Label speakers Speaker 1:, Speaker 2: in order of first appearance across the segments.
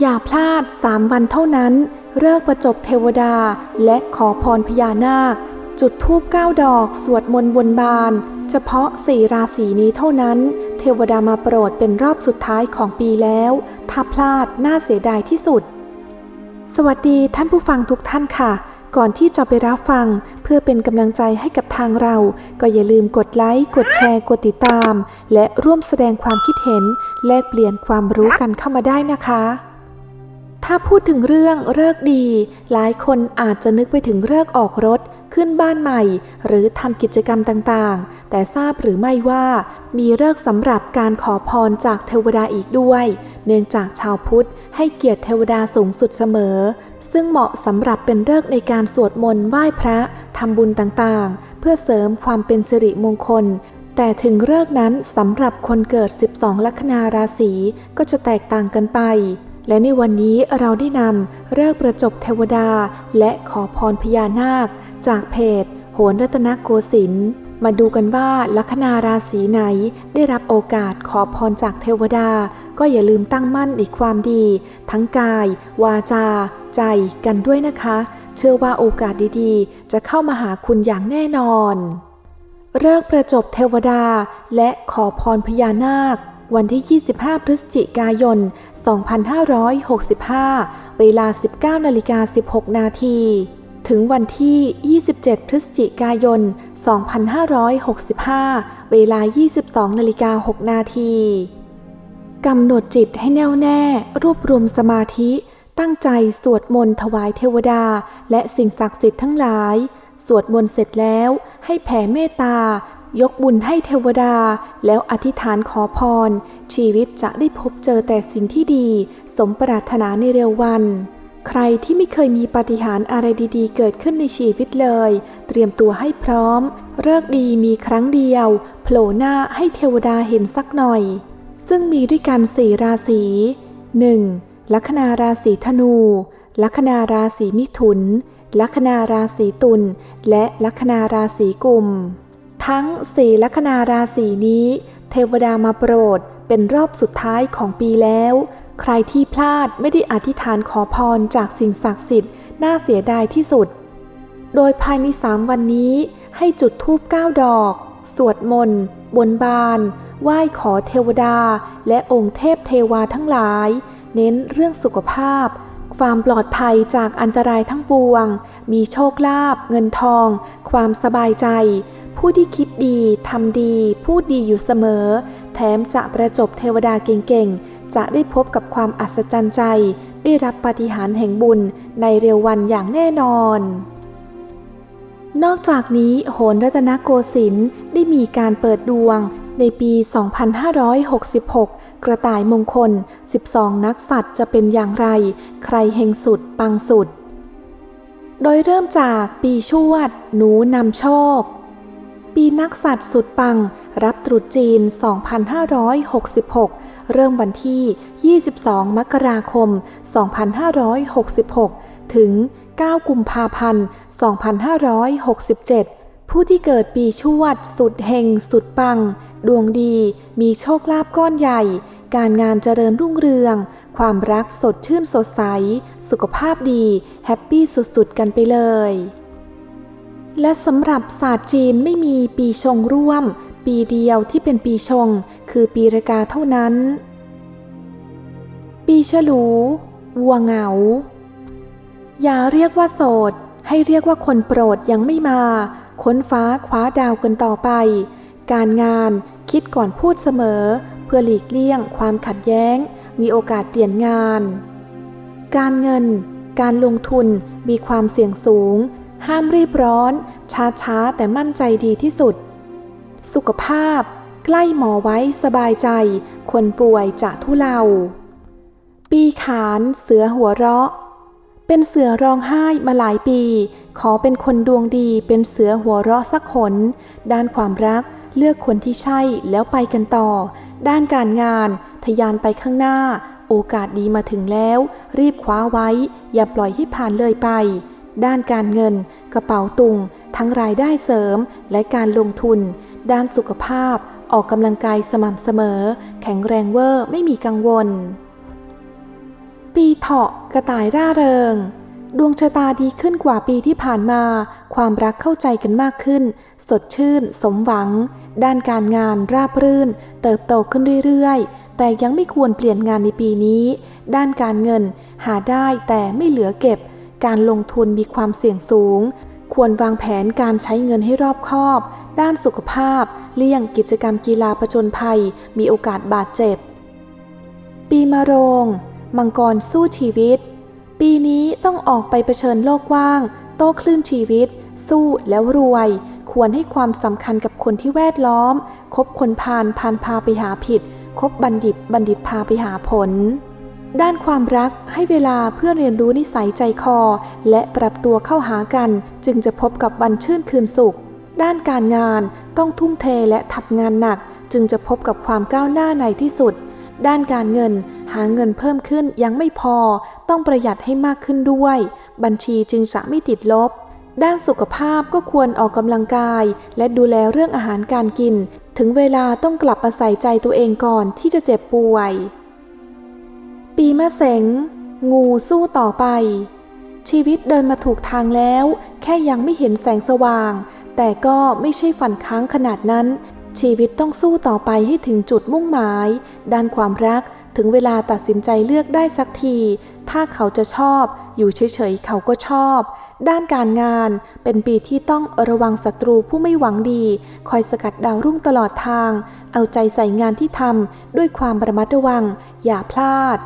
Speaker 1: อย่าพลาดสามวันเท่านั้น เลิกประจบเทวดาและขอพรพญานาค จุดธูปเก้าดอก สวดมนต์บนบาน เฉพาะสี่ราศีนี้เท่านั้น เทวดามาโปรดเป็นรอบสุดท้ายของปีแล้ว ถ้าพลาดน่าเสียดายที่สุด สวัสดีท่านผู้ฟังทุกท่านค่ะ ก่อนที่จะไปรับฟัง เพื่อเป็นกำลังใจให้กับทางเรา ก็อย่าลืมกดไลค์กดแชร์กดติดตาม และร่วมแสดงความคิดเห็นแลกเปลี่ยนความรู้กันเข้ามาได้นะคะ ถ้าพูดถึงเรื่องเลิกดี หลายคนอาจจะนึกไปถึงเลิกออกรถ ขึ้นบ้านใหม่ หรือทำกิจกรรมต่างๆ แต่ทราบหรือไม่ว่า มีเลิกสำหรับการขอพรจากเทวดาอีกด้วย เนื่องจากชาวพุทธให้เกียรติเทวดาสูงสุดเสมอ ซึ่งเหมาะสำหรับเป็นเลิกในการสวดมนต์ไหว้พระทำบุญต่างๆ เพื่อเสริมความเป็นสิริมงคลแต่ถึงเลิกนั้นสำหรับคนเกิด 12 ลัคนาราศีก็จะแตกต่างกันไป และในวันนี้เราได้นำเลิกประจบเทวดาและขอพรพญานาค จากเพจ โหนรัตนโกสินทร์มาดูกันว่าลัคนาราศีไหนได้รับโอกาสขอพรจากเทวดา ก็อย่าลืมตั้งมั่นในความดี ทั้งกาย วาจา ใจกันด้วยนะคะ เชื่อว่าโอกาสดีๆ จะเข้ามาหาคุณอย่างแน่นอนเลิกประจบเทวดาและขอพรพญานาค วันที่ 25 พฤศจิกายน 2565 เวลา 19นาฬิกา16 นาที ถึงวันที่ 27 พฤศจิกายน 2565 เวลา 22นาฬิกา6นาทีกำหนดจิตให้แน่วแน่ รวบรวมสมาธิ ตั้งใจสวดมนต์ถวายเทวดา และสิ่งศักดิ์สิทธิ์ทั้งหลาย สวดมนต์เสร็จแล้ว ให้แผ่เมตตา ยกบุญให้เทวดา แล้วอธิษฐานขอพร ชีวิตจะได้พบเจอแต่สิ่งที่ดี สมปรารถนาในเร็ววัน ใครที่ไม่เคยมีปาฏิหาริย์อะไรดีๆ เกิดขึ้นในชีวิตเลย เตรียมตัวให้พร้อมเลิกดีมีครั้งเดียว โผล่หน้าให้เทวดาเห็นสักหน่อย ซึ่งมีด้วยกันสี่ราศี 1. ลัคนาราศีธนู ลัคนาราศีมิถุน ลัคนาราศีตุลและลัคนาราศีกุม ทั้งสี่ลัคนาราศีนี้ เทวดามาโปรดเป็นรอบสุดท้ายของปีแล้ว ใครที่พลาดไม่ได้อธิษฐานขอพรจากสิ่งศักดิ์สิทธิ์น่าเสียดายที่สุด โดยภายในสามวันนี้ให้จุดธูปเก้าดอก สวดมนต์ บนบาน ไหว้ขอเทวดา และองค์เทพเทวาทั้งหลาย เน้นเรื่องสุขภาพ ความปลอดภัยจากอันตรายทั้งปวง มีโชคลาภเงินทอง ความสบายใจ ผู้ที่คิดดีทำดี พูดดีอยู่เสมอ แถมจะประจบเทวดาเก่งๆ จะได้พบกับความอัศจรรย์ใจ ได้รับปาฏิหาริย์แห่งบุญในเร็ววันอย่างแน่นอน นอกจากนี้โหนรัตนโกสินทร์ได้มีการเปิดดวงในปี 2566 กระต่ายมงคล 12 นักสัตว์จะเป็นอย่างไร ใครเฮงสุดปังสุด โดยเริ่มจากปีชวด หนูนำโชค ปีนักสัตว์สุดปัง รับตรุษจีน 2566 เริ่มวันที่ 22 มกราคม 2566 ถึง 9 กุมภาพันธ์ 2567 ผู้ที่เกิดปีชวด สุดเฮงสุดปัง ดวงดี มีโชคลาภก้อนใหญ่ การงานเจริญรุ่งเรือง ความรักสดชื่นสดใส สุขภาพดี แฮปปี้สุดๆ กันไปเลย และสำหรับศาสตร์จีนไม่มีปีชงร่วม ปีเดียวที่เป็นปีชง คือปีรากาเท่านั้น ปีฉลู วัวเหงา อย่าเรียกว่าโสด ให้เรียกว่าคนโปรดยังไม่มา ค้นฟ้าคว้าดาวกันต่อไป การงานคิดก่อนพูดเสมอ เพื่อหลีกเลี่ยงความขัดแย้ง มีโอกาสเปลี่ยนงาน การเงิน การลงทุนมีความเสี่ยงสูง ห้ามรีบร้อน ช้าๆ แต่มั่นใจดีที่สุด สุขภาพ ใกล้หมอไว้สบายใจ คนป่วยจะทุเลา ปีขานเสือหัวเราะ เป็นเสือร้องไห้มาหลายปี ขอเป็นคนดวงดีเป็นเสือหัวเราะสักหน ด้านความรักเลือกคนที่ใช่แล้วไปกันต่อ ด้านการงาน ทยานไปข้างหน้า โอกาสดีมาถึงแล้ว รีบคว้าไว้ อย่าปล่อยให้ผ่านเลยไป ด้านการเงิน กระเป๋าตุง ทั้งรายได้เสริมและการลงทุน ด้านสุขภาพ ออกกำลังกายสม่ำเสมอ แข็งแรงเวอร์ไม่มีกังวลปปีเถาะกระต่ายร่าเริง ดวงชะตาดีขึ้นกว่าปีที่ผ่านมา ความรักเข้าใจกันมากขึ้น สดชื่น สมหวัง ด้านการงานราบรื่น เติบโตขึ้นเรื่อยๆ แต่ยังไม่ควรเปลี่ยนงานในปีนี้ ด้านการเงินหาได้แต่ไม่เหลือเก็บ การลงทุนมีความเสี่ยงสูง ควรวางแผนการใช้เงินให้รอบคอบ ด้านสุขภาพ เลี่ยงกิจกรรมกีฬาประจนภัย มีโอกาสบาดเจ็บ ปีมะโรง มังกรสู้ชีวิต ปีนี้ต้องออกไปเผชิญโลกกว้าง โต้คลื่นชีวิต สู้แล้วรวย ควรให้ความสำคัญกับคนที่แวดล้อม คบคนพาลพาลพาไปหาผิด คบบัณฑิตบัณฑิตพาไปหาผล ด้านความรักให้เวลาเพื่อเรียนรู้นิสัยใจคอ และปรับตัวเข้าหากัน จึงจะพบกับวันชื่นคืนสุข ด้านการงานต้องทุ่มเทและทำงานหนัก จึงจะพบกับความก้าวหน้าในที่สุด ด้านการเงินหาเงินเพิ่มขึ้นยังไม่พอ ต้องประหยัดให้มากขึ้นด้วย บัญชีจึงจะไม่ติดลบ ด้านสุขภาพก็ควรออกกำลังกาย และดูแลเรื่องอาหารการกิน ถึงเวลาต้องกลับมาใส่ใจตัวเองก่อนที่จะเจ็บป่วย ปีมะเสงงูสู้ต่อไป ชีวิตเดินมาถูกทางแล้ว แค่ยังไม่เห็นแสงสว่าง แต่ก็ไม่ใช่ฝันค้างขนาดนั้น ชีวิตต้องสู้ต่อไปให้ถึงจุดมุ่งหมาย ด้านความรักถึงเวลาตัดสินใจเลือกได้สักที ถ้าเขาจะชอบ อยู่เฉยๆ เขาก็ชอบ ด้านการงานเป็นปีที่ต้องระวังศัตรูผู้ไม่หวังดี คอยสกัดดาวรุ่งตลอดทาง เอาใจใส่งานที่ทำด้วยความระมัดระวัง อย่าพลาด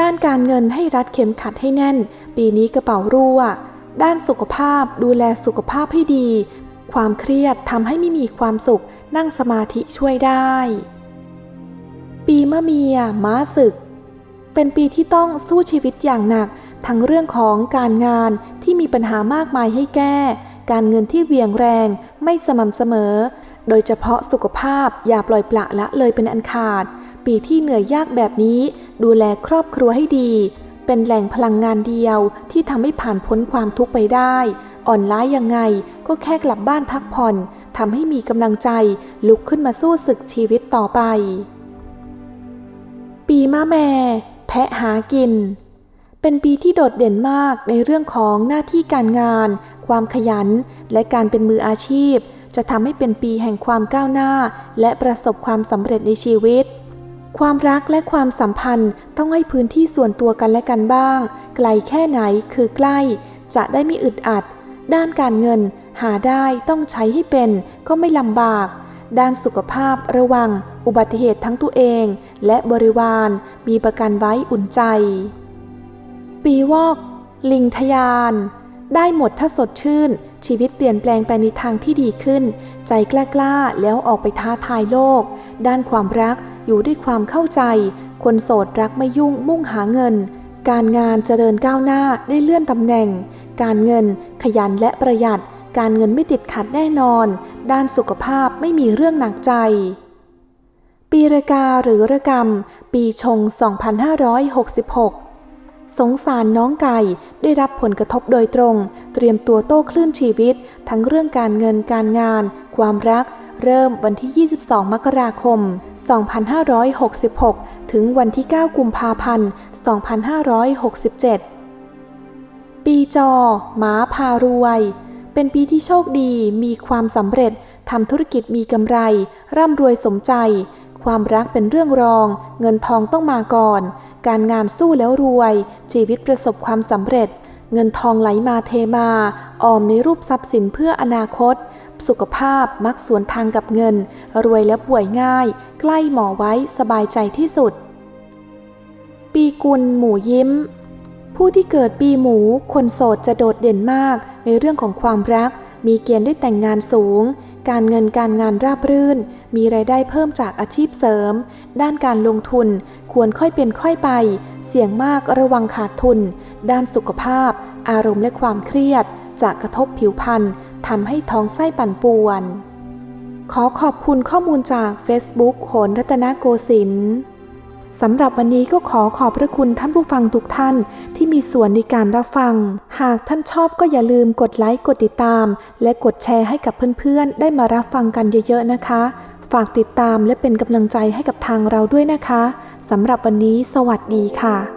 Speaker 1: ด้านการเงินให้รัดเข็มขัดให้แน่น ปีนี้กระเป๋ารั่ว ด้านสุขภาพดูแลสุขภาพให้ดี ความเครียดทำให้ไม่มีความสุข นั่งสมาธิช่วยได้ ปีมะเมีย ม้าศึก เป็นปีที่ต้องสู้ชีวิตอย่างหนัก ทั้งเรื่องของการงานที่มีปัญหามากมายให้แก้ การเงินที่เวี่ยงแรงไม่สม่ำเสมอ โดยเฉพาะสุขภาพอย่าปล่อยปละละเลยเป็นอันขาด ปีที่เหนื่อยยากแบบนี้ ดูแลครอบครัวให้ดี เป็นแหล่งพลังงานเดียวที่ทำให้ผ่านพ้นความทุกข์ไปได้ อ่อนล้ายังไงก็แค่กลับบ้านพักผ่อนทำให้มีกำลังใจลุกขึ้นมาสู้ศึกชีวิตต่อไป ปีมะแม่ แพะหากิน เป็นปีที่โดดเด่นมากในเรื่องของหน้าที่การงาน ความขยัน และการเป็นมืออาชีพ จะทำให้เป็นปีแห่งความก้าวหน้า และประสบความสำเร็จในชีวิต ความรักและความสัมพันธ์ต้องให้พื้นที่ส่วนตัวกันและกันบ้าง ไกลแค่ไหนคือใกล้ จะได้ไม่อึดอัด ด้านการเงิน หาได้ต้องใช้ให้เป็นก็ไม่ลำบาก ด้านสุขภาพระวัง อุบัติเหตุทั้งตัวเอง และบริวารมีประกันไว้อุ่นใจ ปีวอก ลิงทยาน ได้หมดถ้าสดชื่น ชีวิตเปลี่ยนแปลงไปในทางที่ดีขึ้น ใจกล้าๆแล้วออกไปท้าทายโลก ด้านความรัก อยู่ด้วยความเข้าใจ คนโสดรักไม่ยุ่งมุ่งหาเงิน การงานเจริญก้าวหน้าได้เลื่อนตำแหน่ง การเงินขยันและประหยัด การเงินไม่ติดขัดแน่นอน ด้านสุขภาพไม่มีเรื่องหนักใจ ปีระกาหรือระกรรม ปีชง 2566สงสารน้องไก่ได้รับผลกระทบโดยตรง เตรียมตัวโต้คลื่นชีวิต ทั้งเรื่องการเงินการงาน ความรัก เริ่มวันที่ 22 มกราคม 2566 ถึงวันที่ 9 กุมภาพันธ์ 2567 ปีจอหมาพารวย เป็นปีที่โชคดี มีความสำเร็จ ทำธุรกิจมีกำไร ร่ำรวยสมใจ ความรักเป็นเรื่องรอง เงินทองต้องมาก่อน การงานสู้แล้วรวย ชีวิตประสบความสำเร็จ เงินทองไหลมาเทมา ออมในรูปทรัพย์สินเพื่ออนาคต สุขภาพมักสวนทางกับเงิน รวยและป่วยง่าย ใกล้หมอไว้สบายใจที่สุด ปีกุลหมูยิ้ม ผู้ที่เกิดปีหมู คนโสดจะโดดเด่นมากในเรื่องของความรัก มีเกณฑ์ได้แต่งงานสูง การเงินการงานราบรื่น มีรายได้เพิ่มจากอาชีพเสริม ด้านการลงทุนควรค่อยเป็นค่อยไป เสี่ยงมากระวังขาดทุน ด้านสุขภาพ อารมณ์และความเครียดจะกระทบผิวพรรณ ทำให้ท้องไส้ปั่นป่วน ขอขอบคุณข้อมูลจาก Facebook โหนรัตนโกสินทร์สำหรับวันนี้ก็ขอขอบพระคุณท่านผู้ฟังทุกท่านที่มีส่วนในการรับฟัง หากท่านชอบก็อย่าลืมกดไลค์กดติดตาม และกดแชร์ให้กับเพื่อนๆ ได้มารับฟังกันเยอะๆนะคะ ฝากติดตามและเป็นกำลังใจให้กับทางเราด้วยนะคะสำหรับวันนี้ สวัสดีค่ะ